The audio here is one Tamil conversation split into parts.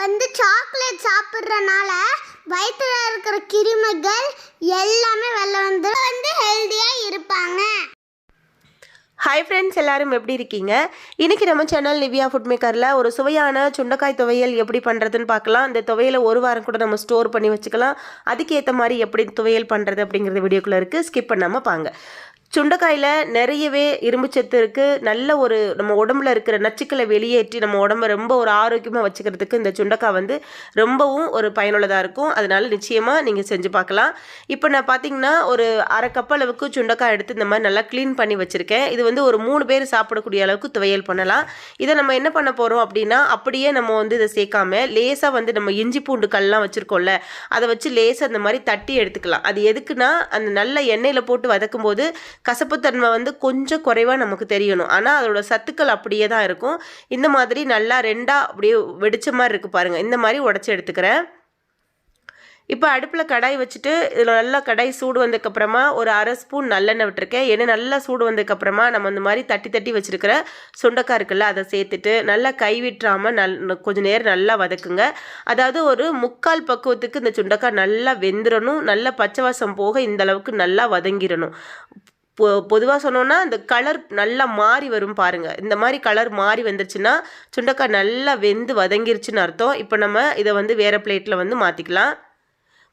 வந்து சாக்லேட் சாப்பிட்றனால வயிற்றுல இருக்கிற கிருமிகள் எல்லாமே வெளில வந்து வந்து ஹெல்த்தியாக இருப்பாங்க. ஹாய் ஃப்ரெண்ட்ஸ் எல்லாரும் எப்படி இருக்கீங்க? இன்றைக்கி நம்ம சேனல் நிவ்யா ஃபுட் மேக்கரில் ஒரு சுவையான சுண்டைக்காய் துவையல் எப்படி பண்ணுறதுன்னு பார்க்கலாம். அந்த துவையலை ஒரு வாரம் கூட நம்ம ஸ்டோர் பண்ணி வச்சுக்கலாம். அதுக்கேற்ற மாதிரி எப்படி துவையல் பண்ணுறது அப்படிங்கிறது வீடியோக்குள்ளே இருக்குது ஸ்கிப் பண்ணாமல் பாங்க. சுண்டைக்காயில் நிறையவே இரும்புச்சத்து இருக்குது நல்ல ஒரு நம்ம உடம்புல இருக்கிற நச்சுக்களை வெளியேற்றி நம்ம உடம்ப ரொம்ப ஒரு ஆரோக்கியமாக வச்சுக்கிறதுக்கு இந்த சுண்டைக்காய் வந்து ரொம்பவும் ஒரு பயனுள்ளதாக இருக்கும். அதனால் நிச்சயமாக நீங்கள் செஞ்சு பார்க்கலாம். இப்போ நான் பார்த்தீங்கன்னா ஒரு அரை கப் அளவுக்கு சுண்டைக்காய் எடுத்து இந்த மாதிரி நல்லா க்ளீன் பண்ணி வச்சுருக்கேன். இது வந்து ஒரு மூணு பேர் சாப்பிடக்கூடிய அளவுக்கு துவையல் பண்ணலாம். இதை நம்ம என்ன பண்ண போகிறோம் அப்படின்னா அப்படியே நம்ம வந்து இதை சேர்க்காம லேசாக வந்து நம்ம இஞ்சி பூண்டு கல்லாம் வச்சுருக்கோம்ல அதை வச்சு லேசாக அந்த மாதிரி தட்டி எடுத்துக்கலாம். அது எதுக்குன்னா அந்த நல்ல எண்ணெயில் போட்டு வதக்கும்போது கசப்புத்தன்மை வந்து கொஞ்சம் குறைவாக நமக்கு தெரியணும். ஆனால் அதோட சத்துக்கள் அப்படியே தான் இருக்கும். இந்த மாதிரி நல்லா ரெண்டாக அப்படியே வெடிச்ச மாதிரி இருக்குது பாருங்கள் இந்த மாதிரி உடச்சி எடுத்துக்கிறேன். இப்போ அடுப்பில் கடாய் வச்சுட்டு இதில் நல்லா கடாய் சூடு வந்ததுக்கப்புறமா ஒரு அரை ஸ்பூன் நல்லெண்ணெய் விட்டுருக்கேன். ஏன்னா நல்லா சூடு வந்ததுக்கப்புறமா நம்ம இந்த மாதிரி தட்டி தட்டி வச்சுருக்கிற சுண்டக்காய் இருக்குல்ல அதை சேர்த்துட்டு நல்லா கை விட்டுறாமல் நல் கொஞ்சம் நேரம் நல்லா வதக்குங்க. அதாவது ஒரு முக்கால் பக்குவத்துக்கு இந்த சுண்டக்காய் நல்லா வெந்துடணும் நல்லா பச்சை வாசம் போக இந்த அளவுக்கு நல்லா வதங்கிடணும். பொ பொதுவாக சொன்னோன்னா இந்த கலர் நல்லா மாறி வரும் பாருங்கள் இந்த மாதிரி கலர் மாறி வந்துருச்சுன்னா சுண்டக்காய் நல்லா வெந்து வதங்கிருச்சுன்னு அர்த்தம். இப்போ நம்ம இதை வந்து வேறு பிளேட்டில் வந்து மாற்றிக்கலாம்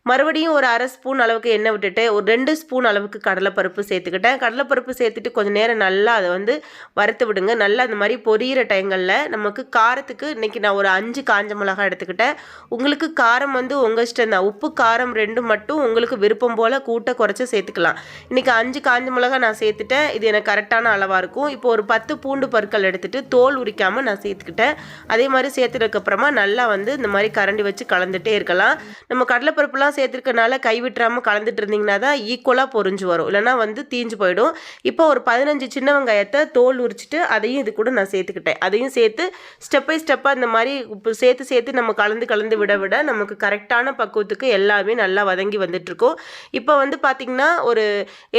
மறுபடியும் ஒரு அரை ஸ்பூன் அளவுக்கு எண்ணெய் விட்டுட்டு ஒரு ரெண்டு ஸ்பூன் அளவுக்கு கடலைப்பருப்பு சேர்த்துக்கிட்டேன். கடலைப்பருப்பு சேர்த்துட்டு கொஞ்சம் நேரம் நல்லா அதை வந்து வறுத்து விடுங்க. நல்லா அந்த மாதிரி பொரியிற டைங்களில் நமக்கு காரத்துக்கு இன்றைக்கி நான் ஒரு அஞ்சு காஞ்ச மிளகாய் எடுத்துக்கிட்டேன். உங்களுக்கு காரம் வந்து உங்கள் இஷ்டம் தான். உப்பு காரம் ரெண்டு மட்டும் உங்களுக்கு விருப்பம் போல் கூட்ட குறைச்சி சேர்த்துக்கலாம். இன்றைக்கி அஞ்சு காஞ்ச மிளகாய் நான் சேர்த்துட்டேன். இது எனக்கு கரெக்டான அளவாக இருக்கும். இப்போ ஒரு பத்து பூண்டு பற்கள் எடுத்துகிட்டு தோல் உரிக்காமல் நான் சேர்த்துக்கிட்டேன். அதே மாதிரி சேர்த்துட்டதுக்கப்புறமா நல்லா வந்து இந்த மாதிரி கரண்டி வச்சு கலந்துகிட்டே இருக்கலாம். நம்ம கடலைப்பருப்புலாம் சேர்த்துருக்கனால கைவிட்டுறாமல் கலந்துட்டு இருந்தீங்கன்னா தான் ஈக்குவலாக பொறிஞ்சு வரும். இல்லைனா வந்து தீஞ்சு போயிடும். இப்போ ஒரு பதினஞ்சு சின்ன வெங்காயத்தை தோல் உரிச்சிட்டு அதையும் இது கூட நான் சேர்த்துக்கிட்டேன். அதையும் சேர்த்து ஸ்டெப் பை ஸ்டெப்பாக இந்த மாதிரி இப்போ சேர்த்து சேர்த்து நம்ம கலந்து கலந்து விட விட நமக்கு கரெக்டான பக்குவத்துக்கு எல்லாமே நல்லா வதங்கி வந்துட்டுருக்கோம். இப்போ வந்து பார்த்திங்கன்னா ஒரு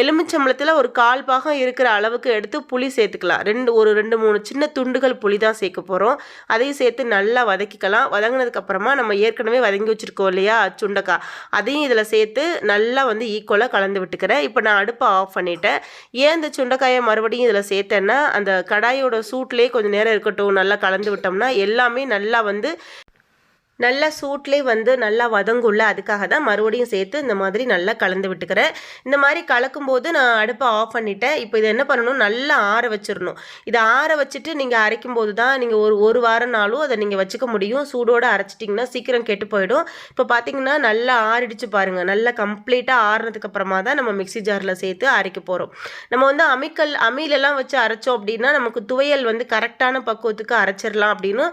எலுமிச்சம்பளத்தில் ஒரு கால் பாகம் இருக்கிற அளவுக்கு எடுத்து புளி சேர்த்துக்கலாம். ரெண்டு ஒரு ரெண்டு மூணு சின்ன துண்டுகள் புளி தான் சேர்க்க போகிறோம் அதையும் சேர்த்து நல்லா வதக்கிக்கலாம். வதங்கினதுக்கப்புறமா நம்ம ஏற்கனவே வதங்கி வச்சுருக்கோம் இல்லையா? சுண்டக்காய். அதையும் இதில் சேர்த்து நல்லா வந்து ஈக்குவலாக கலந்து விட்டுக்கிறேன். இப்போ நான் அடுப்பை ஆஃப் பண்ணிட்டேன். ஏன் இந்த சுண்டைக்காயை மறுபடியும் இதில் சேர்த்தேன்னா அந்த கடாயோட சூட்லேயே கொஞ்சம் நேரம் இருக்கட்டும் நல்லா கலந்து விட்டோம்னா எல்லாமே நல்லா வந்து நல்லா சூட்லேயே வந்து நல்லா வதங்குள்ள அதுக்காக தான் மறுபடியும் சேர்த்து இந்த மாதிரி நல்லா கலந்து விட்டுக்கிறேன். இந்த மாதிரி கலக்கும்போது நான் அடுப்பை ஆஃப் பண்ணிட்டேன். இப்போ இதை என்ன பண்ணணும்? நல்லா ஆற வச்சிடணும். இதை ஆற வச்சுட்டு நீங்கள் அரைக்கும் போது தான் நீங்கள் ஒரு ஒரு வாரம்னாலும் அதை நீங்கள் வச்சுக்க முடியும். சூடோடு அரைச்சிட்டிங்கன்னா சீக்கிரம் கெட்டு போயிடும். இப்போ பார்த்தீங்கன்னா நல்லா ஆறிடுச்சு பாருங்கள் நல்லா கம்ப்ளீட்டாக ஆறுனதுக்கு அப்புறமா தான் நம்ம மிக்சி ஜாரில் சேர்த்து அரைக்க போகிறோம் நம்ம வந்து அமிக்கல் அமிலெல்லாம் வச்சு அரைச்சோம் அப்படின்னா நமக்கு துவையல் வந்து கரெக்டான பக்குவத்துக்கு அரைச்சிடலாம் அப்படின்னு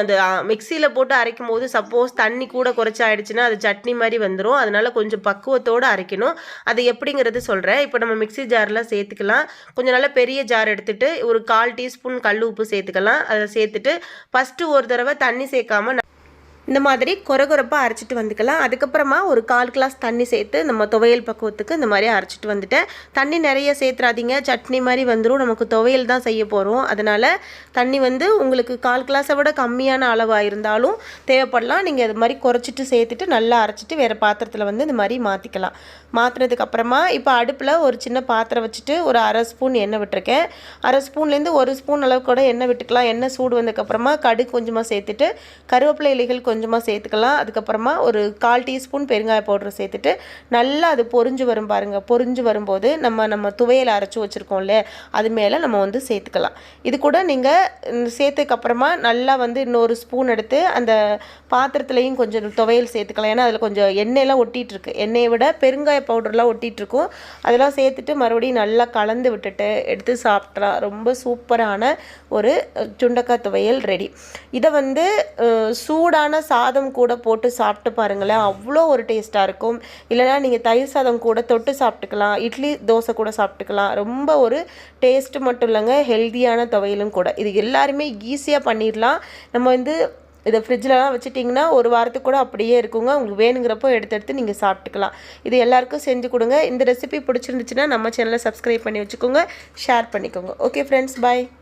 அந்த மிக்சியில் போட்டு அரைக்கும் போது சப்போஸ் தண்ணி கூட குறைச்சாயிடுச்சுன்னா அது சட்னி மாதிரி வந்துடும் அதனால கொஞ்சம் பக்குவத்தோடு அரைக்கணும். அது எப்படிங்கிறது சொல்கிறேன் இப்போ நம்ம மிக்சி ஜாரில் சேர்த்துக்கலாம். கொஞ்சம் நல்லா பெரிய ஜார் எடுத்துகிட்டு ஒரு கால் டீஸ்பூன் கல் உப்பு சேர்த்துக்கலாம். அதை சேர்த்துட்டு ஃபஸ்ட்டு ஒரு தடவை தண்ணி சேர்க்காம இந்த மாதிரி கொரகொரப்பாக அரைச்சிட்டு வந்துக்கலாம். அதுக்கப்புறமா ஒரு கால் கிளாஸ் தண்ணி சேர்த்து நம்ம துவையல் பக்குவத்துக்கு இந்த மாதிரி அரைச்சிட்டு வந்துட்டேன். தண்ணி நிறைய சேர்த்துறாதீங்க. சட்னி மாதிரி வந்துடும் நமக்கு துவையல் தான் செய்ய போகிறோம் அதனால் தண்ணி வந்து உங்களுக்கு கால் கிளாஸை விட கம்மியான அளவாக இருந்தாலும் தேவைப்படலாம். நீங்கள் இது மாதிரி குறைச்சிட்டு சேர்த்துட்டு நல்லா அரைச்சிட்டு வேறு பாத்திரத்தில் வந்து இந்த மாதிரி மாற்றிக்கலாம் மாற்றினதுக்கு அப்புறமா இப்போ அடுப்பில் ஒரு சின்ன பாத்திரம் வச்சுட்டு ஒரு அரை ஸ்பூன் எண்ணெய் விட்டுருக்கேன். அரை ஸ்பூன்லேருந்து ஒரு ஸ்பூன் அளவுக்கு கூட எண்ணெய் விட்டுக்கலாம். எண்ணெய் சூடு வந்ததுக்கப்புறமா கடுகு கொஞ்சமாக சேர்த்துட்டு கருவேப்பிலை இலைகள் கொஞ்சமாக சேர்த்துக்கலாம். அதுக்கப்புறமா ஒரு கால் டீஸ்பூன் பெருங்காய பவுடர் சேர்த்துட்டு நல்லா அது பொரிஞ்சு வரும் பாருங்கள் பொரிஞ்சு வரும்போது நம்ம நம்ம துவையில் அரைச்சி வச்சுருக்கோம்ல அது மேலே நம்ம வந்து சேர்த்துக்கலாம். இது கூட நீங்கள் சேர்த்துக்கப்புறமா நல்லா வந்து இன்னொரு ஸ்பூன் எடுத்து அந்த பாத்திரத்துலேயும் கொஞ்சம் துவையல் சேர்த்துக்கலாம். ஏன்னா அதில் கொஞ்சம் எண்ணெயெல்லாம் இருக்குது எண்ணெயை விட பெருங்காய பவுடர்லாம் ஒட்டிகிட்ருக்கும் அதெல்லாம் சேர்த்துட்டு மறுபடியும் நல்லா கலந்து விட்டுட்டு எடுத்து சாப்பிட்லாம் ரொம்ப சூப்பரான ஒரு சுண்டக்காய் துவையல் ரெடி. இதை வந்து சூடான சாதம் கூட போட்டு சாப்பிட்டு பாருங்களேன். அவ்வளோ ஒரு டேஸ்ட்டாக இருக்கும். இல்லைனா நீங்கள் தயிர் சாதம் கூட தொட்டு சாப்பிட்டுக்கலாம். இட்லி தோசை கூட சாப்பிட்டுக்கலாம். ரொம்ப ஒரு டேஸ்ட்டு மட்டும் இல்லைங்க. ஹெல்த்தியான துவையலும் கூட. இது எல்லாருமே ஈஸியாக பண்ணிடலாம். நம்ம வந்து இதை ஃப்ரிட்ஜிலலாம் வச்சுட்டிங்கன்னா ஒரு வாரத்துக்கு கூட அப்படியே இருக்குங்க. உங்களுக்கு வேணுங்கிறப்போ எடுத்து எடுத்து நீங்கள் சாப்பிட்டுக்கலாம். இது எல்லாருக்கும் செஞ்சு கொடுங்க. இந்த ரெசிபி பிடிச்சிருந்துச்சுன்னா நம்ம சேனலை சப்ஸ்கிரைப் பண்ணி வச்சுக்கோங்க. ஷேர் பண்ணிக்கோங்க. Okay friends bye